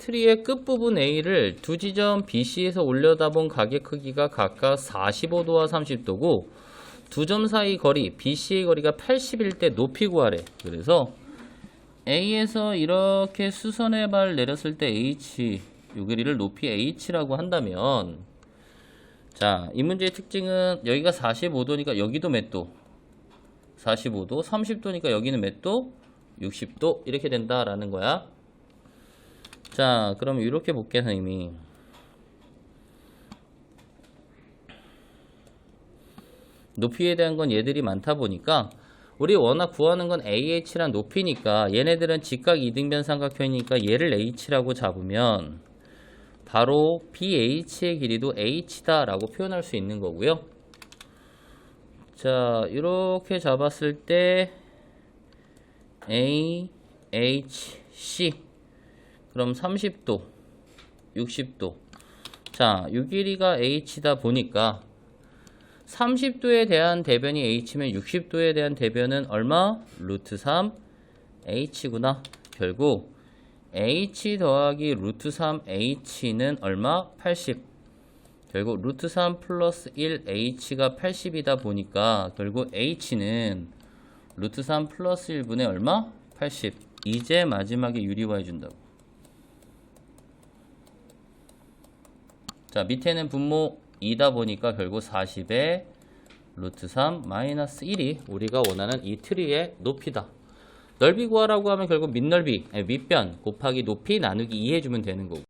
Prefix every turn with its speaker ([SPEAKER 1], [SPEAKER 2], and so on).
[SPEAKER 1] 트리의 끝부분 A를 두 지점 BC에서 올려다본 가게 크기가 각각 45도와 30도고 두 점 사이 거리 BC의 거리가 80일 때 높이 구하래. 그래서 A에서 이렇게 수선의 발 내렸을 때 H 요 길이를 높이 H라고 한다면 자, 이 문제의 특징은 여기가 45도니까 여기도 몇 도? 45도, 30도니까 여기는 몇 도? 60도 이렇게 된다라는 거야. 자, 그럼 이렇게 볼게 선생님이. 높이에 대한 건 얘들이 많다 보니까 우리 워낙 구하는 건 AH란 높이니까 얘네들은 직각 이등변 삼각형이니까 얘를 H라고 잡으면 바로 BH의 길이도 H다 라고 표현할 수 있는 거고요. 자, 이렇게 잡았을 때 A, H, C 그럼 30도, 60도 자, 이 길이가 H다 보니까 30도에 대한 대변이 H면 60도에 대한 대변은 얼마? 루트 3 H구나. 결국 H 더하기 루트 3 H는 얼마? 80. 결국 루트 3 플러스 1 H가 80이다 보니까 결국 H는 루트 3 플러스 1분의 얼마? 80. 이제 마지막에 유리화 해준다고. 자, 밑에는 분모 2다 보니까 결국 40에 루트 3 마이너스 1이 우리가 원하는 이 트리의 높이다. 넓이 구하라고 하면 결국 밑넓이, 아니, 밑변 곱하기 높이 나누기 2 해주면 되는 거고.